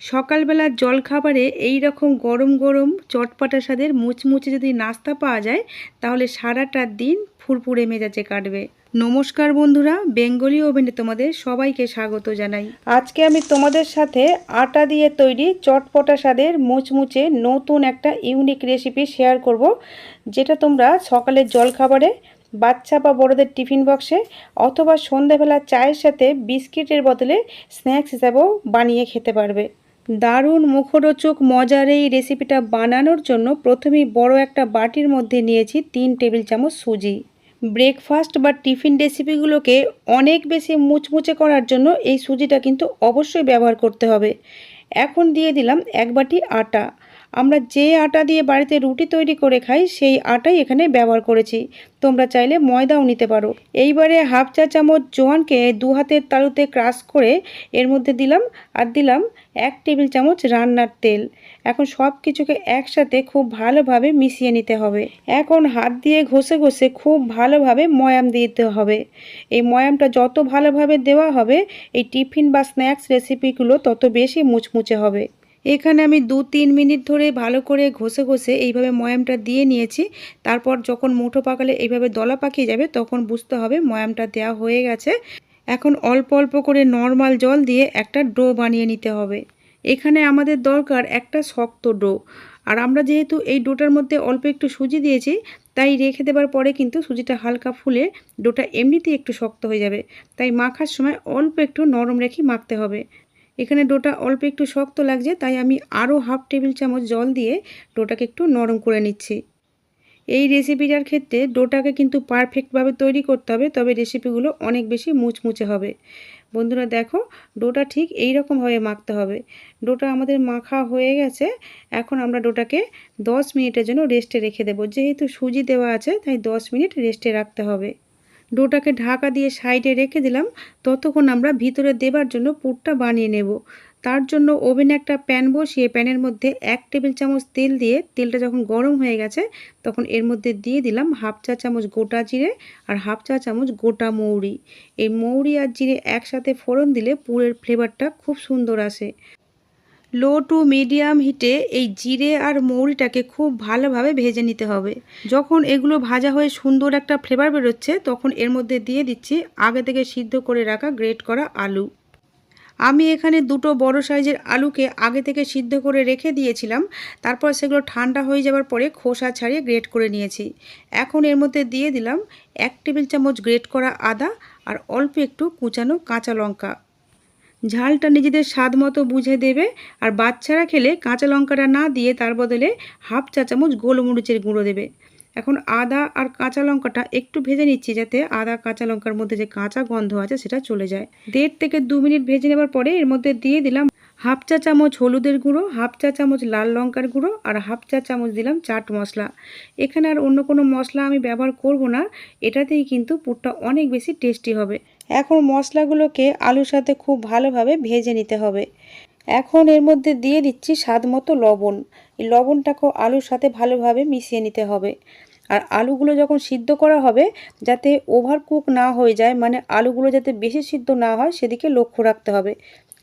সকালবেলার জলখাবারে এই রকম গরম গরম চটপাটা স্বাদের মুচমুচে যদি নাস্তা পাওয়া যায়, তাহলে সারাটা দিন ফুরফুরে মেজাজে কাটবে। নমস্কার বন্ধুরা, বেঙ্গলি ওভেনে তোমাদের সবাইকে স্বাগত জানাই। আজকে আমি তোমাদের সাথে আটা দিয়ে তৈরি চটপটা স্বাদের মুচমুচে নতুন একটা ইউনিক রেসিপি শেয়ার করব, যেটা তোমরা সকালের জলখাবারে, বাচ্চা বা বড়দের টিফিন বক্সে অথবা সন্ধ্যাবেলা চায়ের সাথে বিস্কিটের বদলে স্ন্যাক্স হিসাবেও বানিয়ে খেতে পারবে। দারুণ মুখরোচক, মজার এই রেসিপিটা বানানোর জন্য প্রথমেই বড় একটা বাটির মধ্যে নিয়েছি তিন টেবিল চামচ সুজি। ব্রেকফাস্ট বা টিফিন রেসিপিগুলোকে অনেক বেশি মুচমুচে করার জন্য এই সুজিটা কিন্তু অবশ্যই ব্যবহার করতে হবে। এখন দিয়ে দিলাম এক বাটি আটা। আমরা যে আটা দিয়ে বাড়িতে রুটি তৈরি করে খাই, সেই আটাই এখানে ব্যবহার করেছি। তোমরা চাইলে ময়দাও নিতে পারো। এইবারে হাফ চা চামচ জোয়ানকে দু হাতের তালুতে ক্রাশ করে এর মধ্যে দিলাম আর দিলাম এক টেবিল চামচ রান্নার তেল। এখন সব কিছুকে একসাথে খুব ভালোভাবে মিশিয়ে নিতে হবে। এখন হাত দিয়ে ঘষে ঘষে খুব ভালোভাবে ময়াম দিতে হবে। এই ময়ামটা যত ভালোভাবে দেওয়া হবে, এই টিফিন বা স্ন্যাক্স রেসিপিগুলো তত বেশি মুচমুচে হবে। এখানে আমি দু তিন মিনিট ধরে ভালো করে ঘষে ঘষে এইভাবে ময়ামটা দিয়ে নিয়েছি। তারপর যখন মুঠো পাকালে এইভাবে দলা পাকিয়ে যাবে তখন বুঝতে হবে ময়ামটা দেওয়া হয়ে গেছে। এখন অল্প অল্প করে নর্মাল জল দিয়ে একটা ডো বানিয়ে নিতে হবে। এখানে আমাদের দরকার একটা শক্ত ডো। আর আমরা যেহেতু এই ডোটার মধ্যে অল্প একটু সুজি দিয়েছি, তাই রেখে দেবার পরে কিন্তু সুজিটা হালকা ফুলে ডোটা এমনিতেই একটু শক্ত হয়ে যাবে। তাই মাখার সময় অল্প একটু নরম রেখে মাখতে হবে। এখানে ডোটা অল্প একটু শক্ত লাগছে, তাই আমি আরও হাফ টেবিল চামচ জল দিয়ে ডোটাকে একটু নরম করে নিচ্ছি। এই রেসিপিটার ক্ষেত্রে ডোটাকে কিন্তু পারফেক্টভাবে তৈরি করতে হবে, তবে রেসিপিগুলো অনেক বেশি মুচমুচে হবে। বন্ধুরা দেখো, ডোটা ঠিক এই রকমভাবে মাখতে হবে। ডোটা আমাদের মাখা হয়ে গেছে, এখন আমরা ডোটাকে 10 মিনিটের জন্য রেস্টে রেখে দেবো। যেহেতু সুজি দেওয়া আছে, তাই 10 মিনিট রেস্টে রাখতে হবে। ডোটাকে ঢাকা দিয়ে সাইডে রেখে দিলাম। ততক্ষণ আমরা ভিতরে দেবার জন্য পুরটা বানিয়ে নেব। তার জন্য ওভেনে একটা প্যান বসিয়ে প্যানের মধ্যে এক টেবিল চামচ তেল দিয়ে তেলটা যখন গরম হয়ে গেছে, তখন এর মধ্যে দিয়ে দিলাম হাফ চা চামচ গোটা জিরে আর হাফ চা চামচ গোটা মৌরি। এই মৌরি আর জিরে একসাথে ফোড়ন দিলে পুরের ফ্লেভারটা খুব সুন্দর আসে। লো টু মিডিয়াম হিটে এই জিরে আর মৌরিটাকে খুব ভালোভাবে ভেজে নিতে হবে। যখন এগুলো ভাজা হয়ে সুন্দর একটা ফ্লেভার বেরোচ্ছে, তখন এর মধ্যে দিয়ে দিচ্ছি আগে থেকে সিদ্ধ করে রাখা গ্রেট করা আলু। আমি এখানে দুটো বড় সাইজের আলুকে আগে থেকে সিদ্ধ করে রেখে দিয়েছিলাম, তারপর সেগুলো ঠান্ডা হয়ে যাওয়ার পরে খোসা ছাড়িয়ে গ্রেট করে নিয়েছি। এখন এর মধ্যে দিয়ে দিলাম এক টেবিল চামচ গ্রেট করা আদা আর অল্প একটু কুচানো কাঁচা লঙ্কা। ঝালটা নিজেদের স্বাদ মতো বুঝে দেবে আর বাচ্চারা খেলে কাঁচা লঙ্কাটা না দিয়ে তার বদলে হাফ চা চামচ গোলমরিচের গুঁড়ো দেবে। এখন আদা আর কাঁচা লঙ্কাটা একটু ভেজে নিচ্ছি যাতে আদা কাঁচা লঙ্কার মধ্যে যে কাঁচা গন্ধ আছে সেটা চলে যায়। দেড় থেকে দু মিনিট ভেজে নেবার পরে এর মধ্যে দিয়ে দিলাম হাফ চা চামচ হলুদের গুঁড়ো, হাফ চা চামচ লাল লঙ্কার গুঁড়ো আর হাফ চা চামচ দিলাম চাট মশলা। এখানে আর অন্য কোনো মশলা আমি ব্যবহার করব না, এটাতেই কিন্তু পুরটা অনেক বেশি টেস্টি হবে। এখন মশলাগুলোকে আলুর সাথে খুব ভালোভাবে ভেজে নিতে হবে। এখন এর মধ্যে দিয়ে দিচ্ছি স্বাদ মতো লবণ। এই লবণটাকেও আলুর সাথে ভালোভাবে মিশিয়ে নিতে হবে। আর আলুগুলো যখন সিদ্ধ করা হবে, যাতে ওভার কুক না হয়ে যায় মানে আলুগুলো যাতে বেশি সিদ্ধ না হয়, সেদিকে লক্ষ্য রাখতে হবে।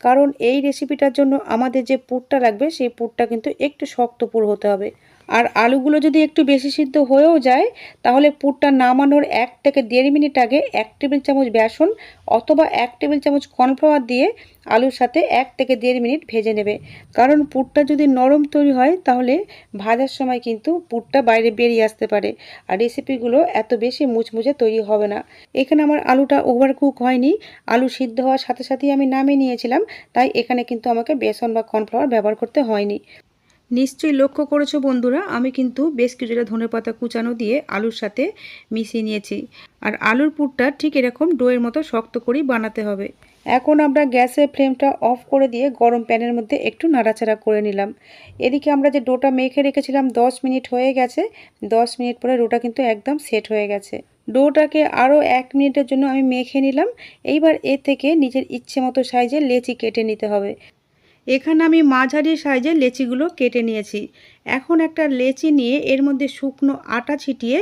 কারণ এই রেসিপিটার জন্য আমাদের যে পুরটা লাগবে, সেই পুরটা কিন্তু একটু শক্ত পুর হতে হবে। আর আলুগুলো যদি একটু বেশি সিদ্ধ হয়েও যায়, তাহলে পুরটা নামানোর এক থেকে দেড় মিনিট আগে এক টেবিল চামচ বেসন অথবা এক টেবিল চামচ কর্নফ্লাওয়ার দিয়ে আলুর সাথে এক থেকে দেড় মিনিট ভেজে নেবে। কারণ পুরটা যদি নরম তৈরি হয়, তাহলে ভাজার সময় কিন্তু পুরটা বাইরে বেরিয়ে আসতে পারে আর রেসিপিগুলো এত বেশি মুচমুচে তৈরি হবে না। এখানে আমার আলুটা ওভার কুক হয়নি। আলু সিদ্ধ হওয়ার সাথে সাথেই আমি নামিয়ে নিয়েছিলাম, তাই এখানে কিন্তু আমাকে বেসন বা কর্নফ্লাওয়ার ব্যবহার করতে হয়নি। নিশ্চয়ই লক্ষ্য করেছ বন্ধুরা, আমি কিন্তু বেশ কিছুটা ধনে পাতা কুচানো দিয়ে আলুর সাথে মিশিয়ে নিয়েছি। আর আলুর পুরটা ঠিক এরকম ডোয়ের মতো শক্ত করেই বানাতে হবে। এখন আমরা গ্যাসের ফ্লেমটা অফ করে দিয়ে গরম প্যানের মধ্যে একটু নাড়াচাড়া করে নিলাম। এদিকে আমরা যে ডোটা মেখে রেখেছিলাম 10 মিনিট হয়ে গেছে। 10 মিনিট পরে ডোটা কিন্তু একদম সেট হয়ে গেছে। ডোটাকে আরও এক মিনিটের জন্য আমি মেখে নিলাম। এইবার এ থেকে নিজের ইচ্ছে মতো সাইজে লেচি কেটে নিতে হবে। এখানে আমি মাঝারি সাইজের লেচিগুলো কেটে নিয়েছি। এখন একটা লেচি নিয়ে এর মধ্যে শুকনো আটা ছিটিয়ে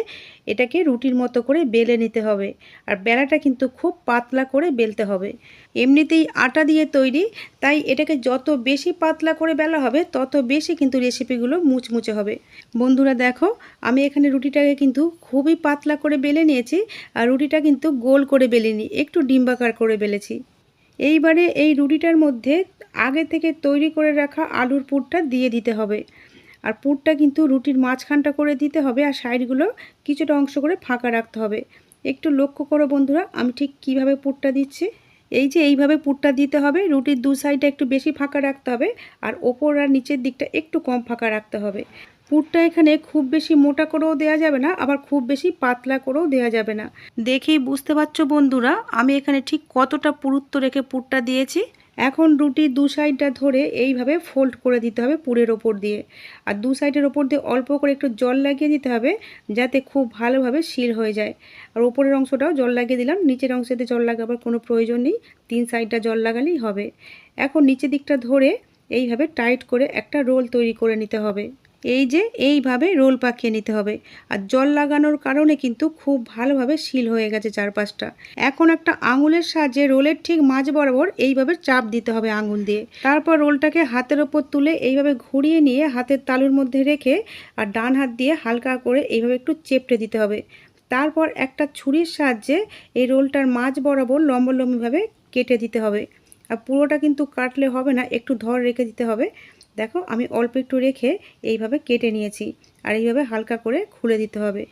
এটাকে রুটির মতো করে বেলে নিতে হবে আর বেলাটা কিন্তু খুব পাতলা করে বেলতে হবে। এমনিতেই আটা দিয়ে তৈরি, তাই এটাকে যত বেশি পাতলা করে বেলা হবে, তত বেশি কিন্তু রেসিপিগুলো মুচমুচে হবে। বন্ধুরা দেখো, আমি এখানে রুটিটাকে কিন্তু খুবই পাতলা করে বেলে নিয়েছি আর রুটিটা কিন্তু গোল করে বেলিনি, একটু ডিম্বাকার করে বেলেছি। এইবারে এই রুটিটার মধ্যে আগে থেকে তৈরি করে রাখা আলুর পুরটা দিয়ে দিতে হবে। আর পুরটা কিন্তু রুটির মাঝখানটা করে দিতে হবে আর সাইডগুলো কিছুটা অংশ করে ফাঁকা রাখতে হবে। একটু লক্ষ্য করো বন্ধুরা, আমি ঠিক কীভাবে পুরটা দিচ্ছি? এই যে এইভাবে পুরটা দিতে হবে, রুটির দু সাইডটা একটু বেশি ফাঁকা রাখতে হবে আর ওপর আর নিচের দিকটা একটু কম ফাঁকা রাখতে হবে। পুরটা এখানে খুব বেশি মোটা করেও দেওয়া যাবে না, আবার খুব বেশি পাতলা করেও দেওয়া যাবে না। দেখেই বুঝতে পারছ বন্ধুরা, আমি এখানে ঠিক কতটা পুরুত্ব রেখে পুরটা দিয়েছি। এখন রুটি দু সাইডটা ধরে এইভাবে ফোল্ড করে দিতে হবে পুরের ওপর দিয়ে। আর দু সাইডের ওপর দিয়ে অল্প করে একটু জল লাগিয়ে দিতে হবে, যাতে খুব ভালোভাবে শিল হয়ে যায়। আর ওপরের অংশটাও জল লাগিয়ে দিলাম, নিচের অংশতে জল লাগাবার কোনো প্রয়োজন নেই, তিন সাইডটা জল লাগালেই হবে। এখন নিচের দিকটা ধরে এইভাবে টাইট করে একটা রোল তৈরি করে নিতে হবে। এই যে এইভাবে রোল পাকিয়ে নিতে হবে। আর জল লাগানোর কারণে কিন্তু খুব ভালোভাবে শিল হয়ে গেছে চারপাশটা। এখন একটা আঙুলের সাহায্যে রোলের ঠিক মাঝ বরাবর এইভাবে চাপ দিতে হবে আঙুল দিয়ে। তারপর রোলটাকে হাতের ওপর তুলে এইভাবে ঘুরিয়ে নিয়ে হাতের তালুর মধ্যে রেখে আর ডান হাত দিয়ে হালকা করে এইভাবে একটু চেপটে দিতে হবে। তারপর একটা ছুরির সাহায্যে এই রোলটার মাঝ বরাবর লম্বলম্বিভাবে কেটে দিতে হবে। আর পুরোটা কিন্তু কাটলে হবে না, একটু ধর রেখে দিতে হবে। দেখো, আমি অল্প একটু রেখে এইভাবে কেটে নিয়েছি আর এইভাবে হালকা করে খুলে দিতে হবে।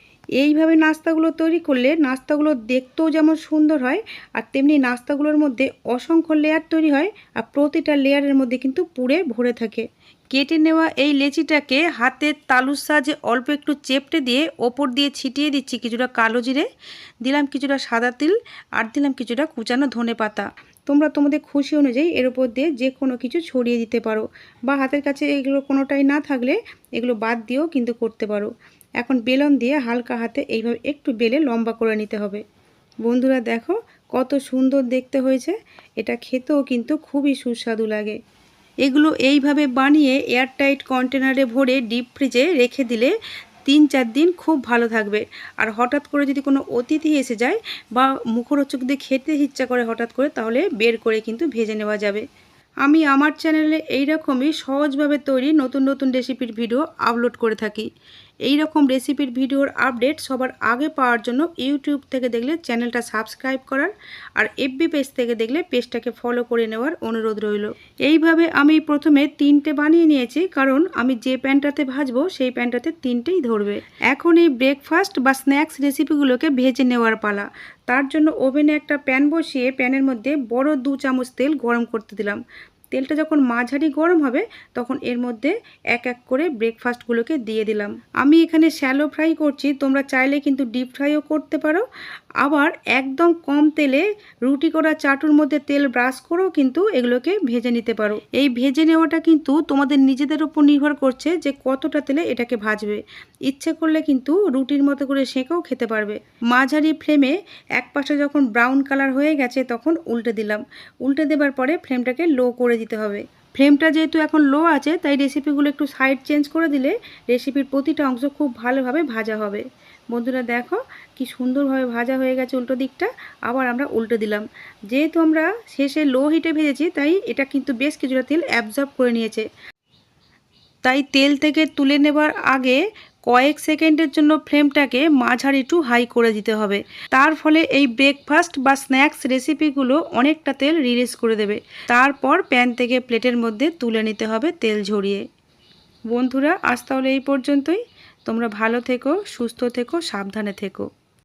এইভাবে নাস্তাগুলো তৈরি করলে নাস্তাগুলো দেখতেও যেমন সুন্দর হয় আর তেমনি নাস্তাগুলোর মধ্যে অসংখ্য লেয়ার তৈরি হয় আর প্রতিটা লেয়ারের মধ্যে কিন্তু পুড়ে ভরে থাকে। কেটে নেওয়া এই লেচিটাকে হাতের তালুর সাহায্যে অল্প একটু চেপটে দিয়ে ওপর দিয়ে ছিটিয়ে দিচ্ছি কিছুটা কালো জিরে, দিলাম কিছুটা সাদা তিল আর দিলাম কিছুটা কুচানো ধনে পাতা তোমরা তোমাদের খুশি অনুযায়ী এর উপর দিয়ে যে কোনো কিছু ছড়িয়ে দিতে পারো বা হাতের কাছে এগুলো কোনোটাই না থাকলে এগুলো বাদ দিয়েও কিন্তু করতে পারো। এখন বেলন দিয়ে হালকা হাতে এইভাবে একটু বেলে লম্বা করে নিতে হবে। বন্ধুরা দেখো কত সুন্দর দেখতে হয়েছে। এটা খেতেও কিন্তু খুবই সুস্বাদু লাগে। এগুলো এইভাবে বানিয়ে এয়ারটাইট কন্টেনারে ভরে ডিপ ফ্রিজে রেখে দিলে তিন চার দিন খুব ভালো থাকবে। আর হঠাৎ করে যদি কোনো অতিথি এসে যায় বা মুখরোচক দিয়ে খেতে ইচ্ছা করে হঠাৎ করে, তাহলে বের করে কিন্তু ভেজে নেওয়া যাবে। আমি আমার চ্যানেলে এইরকমই সহজভাবে তৈরি নতুন নতুন রেসিপির ভিডিও আপলোড করে থাকি। এই রকম রেসিপির ভিডিওর আপডেট সবার আগে পাওয়ার জন্য ইউটিউব থেকে দেখলে চ্যানেলটা সাবস্ক্রাইব করার আর এফবি পেজ থেকে দেখলে পেজটাকে ফলো করে নেওয়ার অনুরোধ রইল। এইভাবে আমি প্রথমে তিনটে বানিয়ে নিয়েছি, কারণ আমি যে প্যানটাতে ভাজবো সেই প্যানটাতে তিনটেই ধরবে। এখন এই ব্রেকফাস্ট বা স্ন্যাক্স রেসিপিগুলোকে ভেজে নেওয়ার পালা। তার জন্য ওভেনে একটা প্যান বসিয়ে প্যানের মধ্যে বড় দু চামচ তেল গরম করতে দিলাম। তেলটা যখন মাঝারি গরম হবে, তখন এর মধ্যে এক এক করে ব্রেকফাস্টগুলোকে দিয়ে দিলাম। আমি এখানে শ্যালো ফ্রাই করছি, তোমরা চাইলে কিন্তু ডিপ ফ্রাইও করতে পারো। আবার একদম কম তেলে রুটি করা চাটুর মধ্যে তেল ব্রাশ করেও কিন্তু এগুলোকে ভেজে নিতে পারো। এই ভেজে নেওয়াটা কিন্তু তোমাদের নিজেদের উপর নির্ভর করছে যে কতটা তেলে এটাকে ভাজবে। ইচ্ছে করলে কিন্তু রুটির মতো করে সেঁকেও খেতে পারবে। মাঝারি ফ্লেমে এক পাশে যখন ব্রাউন কালার হয়ে গেছে, তখন উল্টে দিলাম। উল্টে দেবার পরে ফ্লেমটাকে লো করে দিতে হবে। ফ্লেমটা যেহেতু এখন লো আছে, তাই রেসিপিগুলো একটু সাইড চেঞ্জ করে দিলে রেসিপির প্রতিটা অংশ খুব ভালোভাবে ভাজা হবে। বন্ধুরা দেখো, কি সুন্দরভাবে ভাজা হয়ে গেছে উল্টো দিকটা, আবার আমরা উল্টে দিলাম। যেহেতু আমরা শেষে লো হিটে ভেজেছি, তাই এটা কিন্তু বেশ কিছুটা তেল অ্যাবজর্ব করে নিয়েছে। তাই তেল থেকে তুলে নেবার আগে কয়েক সেকেন্ডের জন্য ফ্লেমটাকে মাঝারি টু হাই করে দিতে হবে। তার ফলে এই ব্রেকফাস্ট বা স্ন্যাক্স রেসিপিগুলো অনেকটা তেল রিলিজ করে দেবে। তারপর প্যান থেকে প্লেটের মধ্যে তুলে নিতে হবে তেল ঝরিয়ে। বন্ধুরা, আজ তাহলে এই পর্যন্তই। তোমরা ভালো থেকো, সুস্থ থেকো, সাবধানে থেকো।